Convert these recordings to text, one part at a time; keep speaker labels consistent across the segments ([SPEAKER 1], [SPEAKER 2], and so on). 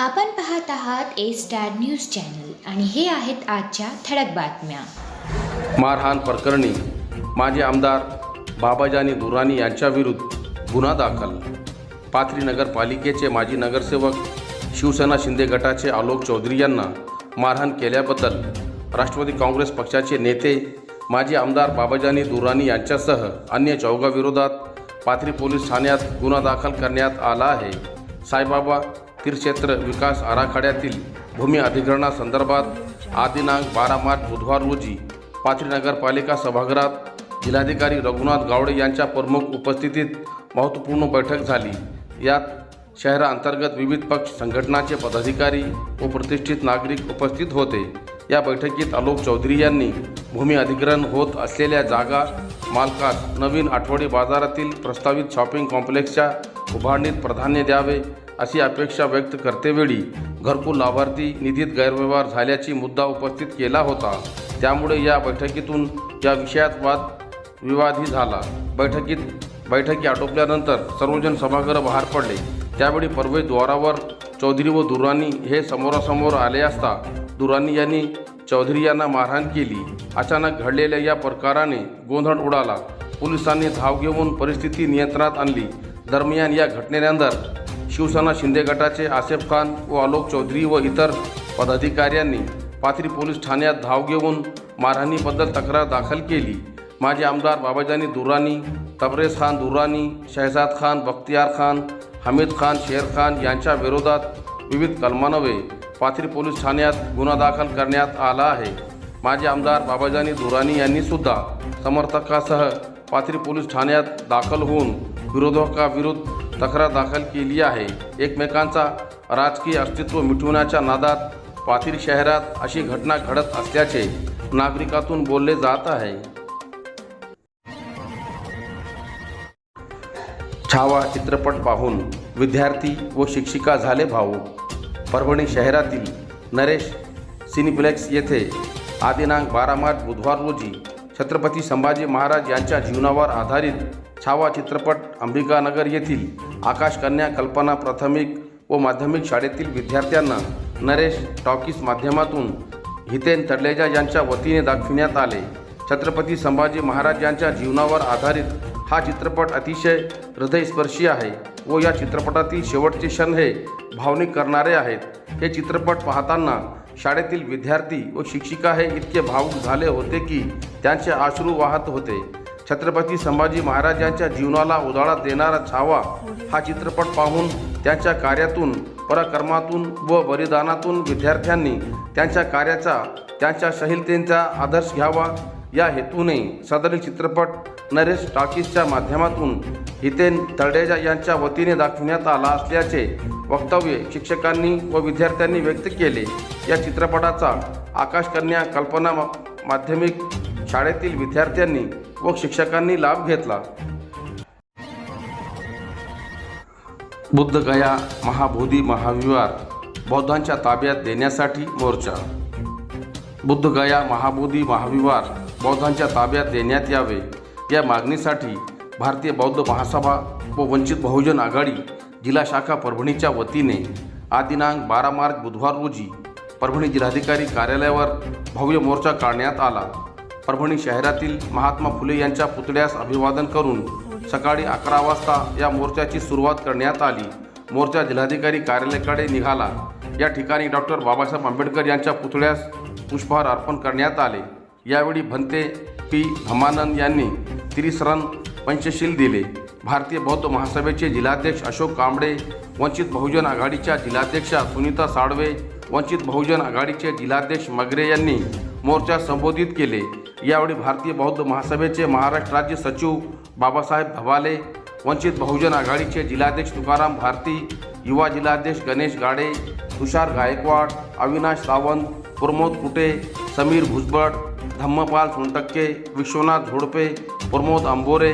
[SPEAKER 1] आपण पाहत आहात ए स्टार न्यूज चॅनल आणि हे आहेत आजच्या ठळक बातम्या.
[SPEAKER 2] मारहाण प्रकरणी माजी आमदार बाबाजानी दुरानी यांच्याविरुद्ध गुन्हा दाखल. पाथरी नगरपालिकेचे माजी नगरसेवक शिवसेना शिंदे गटाचे आलोक चौधरी यांना मारहाण केल्याबद्दल राष्ट्रवादी काँग्रेस पक्षाचे नेते माजी आमदार बाबाजानी दुरानी यांच्यासह अन्य चौघाविरोधात पाथरी पोलीस ठाण्यात गुन्हा दाखल करण्यात आला आहे. साईबाबा तीर्थक्षेत्र विकास आराखड्यातील भूमी अधिग्रहणासंदर्भात आदिनांक बारा मार्च बुधवार रोजी पाथरी नगरपालिका सभागृहात जिल्हाधिकारी रघुनाथ गावडे यांच्या प्रमुख उपस्थितीत महत्त्वपूर्ण बैठक झाली. यात शहराअंतर्गत विविध पक्ष संघटनाचे पदाधिकारी व प्रतिष्ठित नागरिक उपस्थित होते. या बैठकीत आलोक चौधरी यांनी भूमी अधिग्रहण होत असलेल्या जागा मालकास नवीन आठवडी बाजारातील प्रस्तावित शॉपिंग कॉम्प्लेक्सच्या उभारणीत प्राधान्य द्यावे अशी अपेक्षा व्यक्त करतेवेळी घरकुल लाभार्थी निधीत गैरव्यवहार झाल्याची मुद्दा उपस्थित केला होता. त्यामुळे या बैठकीतून या विषयात वाद विवादही झाला. बैठकीत बैठकी आटोपल्यानंतर सर्वजण सभागृह बाहेर पडले. त्यावेळी प्रवेशद्वारावर चौधरी व दुरानी हे समोरासमोर आले असता दुरानी यांनी चौधरी यांना मारहाण केली. अचानक घडलेल्या या प्रकाराने गोंधळ उडाला. पोलिसांनी धाव घेऊन परिस्थिती नियंत्रणात आणली. दरम्यान या घटनेनंतर शिवसेना शिंदे गटाचे आसेफ खान व आलोक चौधरी व इतर पदाधिकाऱ्यांनी पाथरी पोलीस ठाण्यात धाव घेऊन मारहाणीबद्दल तक्रार दाखल केली. माजी आमदार बाबाजानी दुरानी तबरेज खान दुरानी शहजाद खान बख्तियार खान हमीद खान शेर खान यांच्या विरोधात विविध कलमानवे पाथरी पोलीस ठाण्यात गुन्हा दाखल करण्यात आला आहे. माजी आमदार बाबाजानी दुरानी यांनीसुद्धा समर्थकासह पाथरी पोलीस ठाण्यात दाखल होऊन विरोधकाविरुद्ध तक्रार दाखल केली आहे. एकमेकांचा राजकीय अस्तित्व मिटवण्याच्या नादात पाथरी शहरात अशी घटना घडत असल्याचे नागरिकातून बोलले जात आहे. छावा चित्रपट पाहून विद्यार्थी व शिक्षिका झाले भाऊ परभणी शहरातील नरेश सिनिप्लेक्स येथे आदिनांक बारा मार्च बुधवार रोजी छत्रपती संभाजी महाराज यांच्या जीवनावर आधारित छावा चित्रपट अंबिकानगर येथील आकाशकन्या कल्पना प्राथमिक व माध्यमिक शाळेतील विद्यार्थ्यांना नरेश टॉकीज माध्यमातून हितेन तडलेजा यांच्या वतीने दाखविण्यात आले. छत्रपती संभाजी महाराज यांच्या जीवनावर आधारित हा चित्रपट अतिशय हृदयस्पर्शी आहे व या चित्रपटातील शेवटचे क्षण हे भावनिक करणारे आहेत. हे चित्रपट पाहताना शाळेतील विद्यार्थी व शिक्षिका हे इतके भावूक झाले होते की त्यांचे आश्रू वाहत होते. छत्रपती संभाजी महाराजांच्या जीवनाला उजाळा देणारा छावा हा चित्रपट पाहून त्यांच्या कार्यातून पराक्रमातून व बलिदानातून विद्यार्थ्यांनी त्यांच्या कार्याचा त्यांच्या शहीलतेचा आदर्श घ्यावा. या हेतूने सदरील चित्रपट नरेश टॉकीजच्या माध्यमातून हितेन तळडेजा यांच्या वतीने दाखविण्यात आला असल्याचे वक्तव्य शिक्षकांनी व विद्यार्थ्यांनी व्यक्त केले. या चित्रपटाचा आकाशकन्या कल्पना माध्यमिक शाळेतील विद्यार्थ्यांनी व शिक्षकांनी लाभ घेतला. बुद्धगया महाबोधी महाविहार बौद्धांच्या ताब्यात देण्यासाठी मोर्चा. बुद्धगया महाबोधी महाविहार बौद्धांच्या ताब्यात देण्यात यावे या मागणीसाठी भारतीय बौद्ध महासभा व वंचित बहुजन आघाडी जिल्हा शाखा परभणीच्या वतीने आदिनांक बारा मार्च बुधवार रोजी परभणी जिल्हाधिकारी कार्यालयावर भव्य मोर्चा काढण्यात आला. परभणी शहरातील महात्मा फुले यांच्या पुतळ्यास अभिवादन करून सकाळी अकरा वाजता या मोर्चाची सुरुवात करण्यात आली. मोर्चा जिल्हाधिकारी कार्यालयाकडे निघाला. या ठिकाणी डॉक्टर बाबासाहेब आंबेडकर यांच्या पुतळ्यास पुष्पहार अर्पण करण्यात आले. यावेळी भंते पी. धमानंद यांनी त्रिसरण पंचशील दिले. भारतीय बौद्ध महासभेचे जिल्हाध्यक्ष अशोक कांबळे वंचित बहुजन आघाडीच्या जिल्हाध्यक्षा सुनीता साळवे वंचित बहुजन आघाडीचे जिल्हाध्यक्ष मगरे यांनी मोर्चा संबोधित केले. यावेळी भारतीय बौद्ध महासभेचे महाराष्ट्र राज्य सचिव बाबासाहेब भवाले वंचित बहुजन आघाडीचे जिल्हाध्यक्ष तुकाराम भारती युवा जिल्हाध्यक्ष Ganesh Gade Tushar Gaikwad Avinash Sawant Pramod Kute Sameer Bhujbal Dhammapal Sontakke Vishwanath Zodpe Pramod Ambore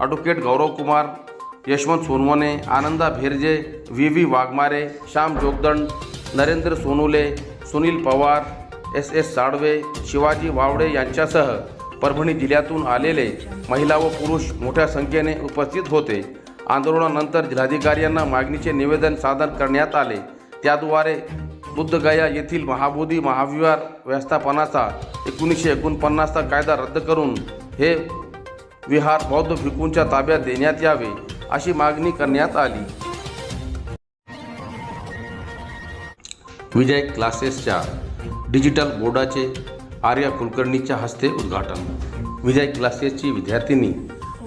[SPEAKER 2] advocate Gaurav Kumar Yashwant Sonawane Ananda Bherje V V Waghmare Shyam Jogdand Narendra Sonule Sunil Pawar S S Salve Shivaji Wavde यांच्यासह परभणी जिल्ह्यातून आलेले महिला व पुरुष मोठ्या संख्येने उपस्थित होते. आंदोलनानंतर जिल्हाधिकाऱ्यांना मागणीचे निवेदन सादर करण्यात आले. त्याद्वारे बुद्धगया येथील महाबोधी महाविहार व्यवस्थापनाचा एकोणीसशे एकोणपन्नासचा कायदा रद्द करून हे विहार बौद्ध भिकूंच्या ताब्यात देण्यात यावे अशी मागणी करण्यात आली. विजय क्लासेसच्या डिजिटल बोर्डाचे आर्या कुलकर्णीच्या हस्ते उद्घाटन. विजय क्लासेसची विद्यार्थिनी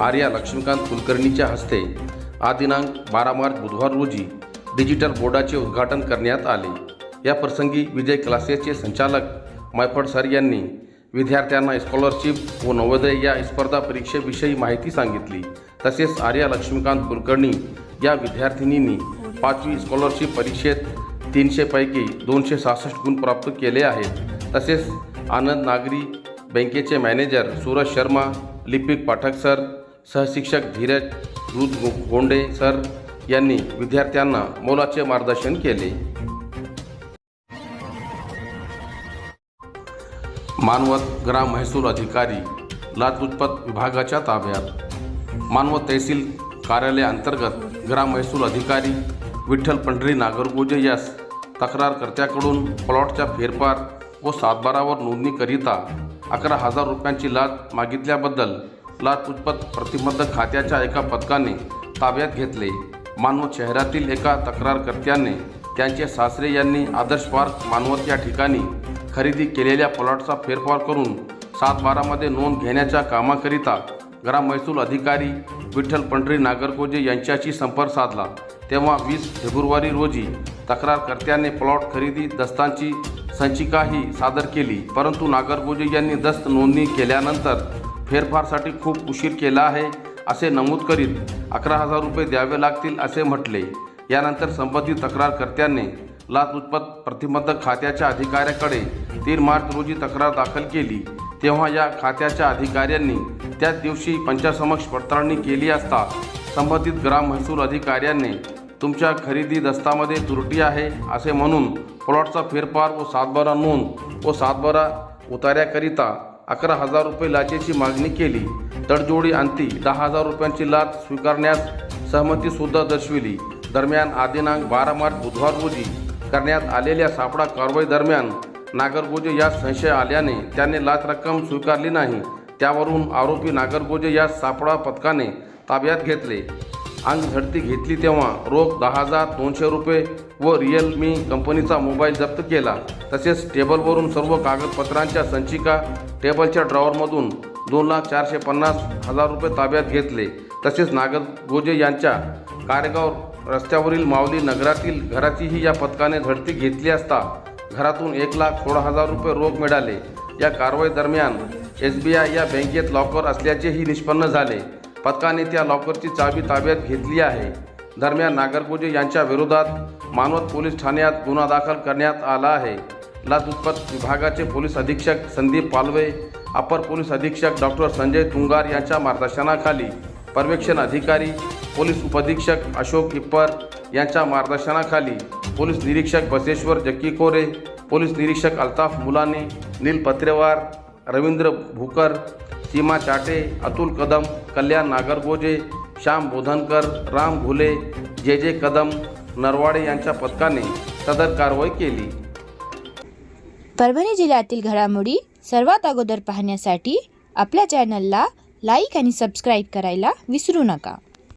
[SPEAKER 2] आर्या लक्ष्मीकांत कुलकर्णीच्या हस्ते आदिनांक दिनांक बारा मार्च बुधवार रोजी डिजिटल बोर्डाचे उद्घाटन करण्यात आले. या प्रसंगी विजय क्लासेसचे संचालक मैफड सर यांनी विद्यार्थ्यांना स्कॉलरशिप व नवोदय या स्पर्धा परीक्षेविषयी माहिती सांगितली. तसेच आर्या लक्ष्मीकांत कुलकर्णी या विद्यार्थिनींनी पाचवी स्कॉलरशिप परीक्षेत तीनशेपैकी दोनशे सहासष्ट गुण प्राप्त केले आहेत. तसेच आनंद नागरी बँकेचे मॅनेजर सूरज शर्मा लिपिक पाठक सर सहशिक्षक धीरज दूध गो- गोंडे सर यांनी विद्यार्थ्यांना मोलाचे मार्गदर्शन केले. मानवत ग्राम महसूल अधिकारी लाचलुचपत विभागाच्या ताब्यात. मानवत तहसील कार्यालयाअंतर्गत ग्राम महसूल अधिकारी विठ्ठल पंढरी नागरगोजे यास तक्रारकर्त्याकडून प्लॉटच्या फेरफार व सातबारावर नोंदणीकरिता अकरा हजार रुपयांची लाच मागितल्याबद्दल लाचलुचपत प्रतिबंध खात्याच्या एका पथकाने ताब्यात घेतले. मानवत शहरातील एका तक्रारकर्त्याने त्यांचे सासरे यांनी आदर्श पार्क मानवत या ठिकाणी खरेदी केलेल्या प्लॉटचा फेरफार करून सातबारामध्ये नोंद घेण्याच्या कामाकरिता ग्राम महसूल अधिकारी विठ्ठल पंढरी नागरकोजे यांच्याशी संपर्क साधला. तेव्हा वीस फेब्रुवारी रोजी तक्रारकर्त्याने प्लॉट खरेदी दस्तांची संचिकाही सादर केली. परंतु नागरगोजे यांनी दस्त नोंदणी केल्यानंतर फेरफारसाठी खूप उशीर केला आहे असे नमूद करीत अकरा हजार रुपये द्यावे लागतील असे म्हटले. यानंतर संबंधित तक्रारकर्त्याने लाचलुचपत प्रतिबंधक खात्याच्या अधिकाऱ्याकडे तीन मार्च रोजी तक्रार दाखल केली. तेव्हा या खात्याच्या अधिकाऱ्यांनी त्याच दिवशी पंचासमक्ष पडताळणी केली असता संबंधित ग्राम महसूल अधिकाऱ्यांनी तुमच्या खरेदी दस्तामध्ये त्रुटी आहे असे म्हणून प्लॉटचा फेरफार व सातबारा नोंद व सातबारा उतार्याकरिता अकरा हजार रुपये लाचेची मागणी केली. तडजोडी अंती दहा हजार रुपयांची लाच स्वीकारण्यास सहमतीसुद्धा दर्शविली. दरम्यान आदिनांक बारा मार्च बुधवार रोजी करण्यात आलेल्या सापळा कारवाई दरम्यान नागरगोजे यास संशय आल्याने त्याने लाच रक्कम स्वीकारली नाही. त्यावरून आरोपी नागरगोजे यास सापळा पथकाने ताब्यात घेतले. आणि झडती घेतली तेव्हा रोख दहा हजार दोनशे रुपये व रिअलमी कंपनीचा मोबाईल जप्त केला. तसेच टेबलवरून सर्व कागदपत्रांच्या संचिका टेबलच्या ड्रॉवरमधून दोन लाख चारशे पन्नास हजार रुपये ताब्यात घेतले. तसेच नागर गोजे यांच्या कारेगाव रस्त्यावरील माऊली नगरातील घराचीही या पथकाने झडती घेतली असता घरातून एक लाख सोळा हजार रुपये रोख मिळाले. या कारवाई दरम्यान एस बी आय या बँकेत लॉकर असल्याचेही निष्पन्न झाले. पथकाने त्या लॉकरची चावी ताब्यात घेतली आहे. दरम्यान नागरगोजे यांच्या विरोधात मानवत पोलीस ठाण्यात गुन्हा दाखल करण्यात आला आहे. लाचलुचपत विभागाचे पोलीस अधीक्षक संदीप पालवे अपर पोलीस अधीक्षक डॉक्टर संजय तुंगार यांच्या मार्गदर्शनाखाली पर्यवेक्षण अधिकारी पोलीस उपअधीक्षक अशोक इप्पर यांच्या मार्गदर्शनाखाली पोलीस निरीक्षक बसेश्वर जक्की कोरे पोलीस निरीक्षक अल्ताफ मुलानी नील पत्रेवार रवींद्र भुकर सीमा चाटे अतुल कदम कल्याण नागरगोजे श्याम बोधनकर राम घुले जे जे कदम नरवाडे यांच्या पथकाने सदर कारवाई केली.
[SPEAKER 3] परभणी जिल्ह्यातील घडामोडी सर्वात अगोदर पाहण्यासाठी आपल्या चॅनलला लाईक आणि सबस्क्राईब करायला विसरू नका.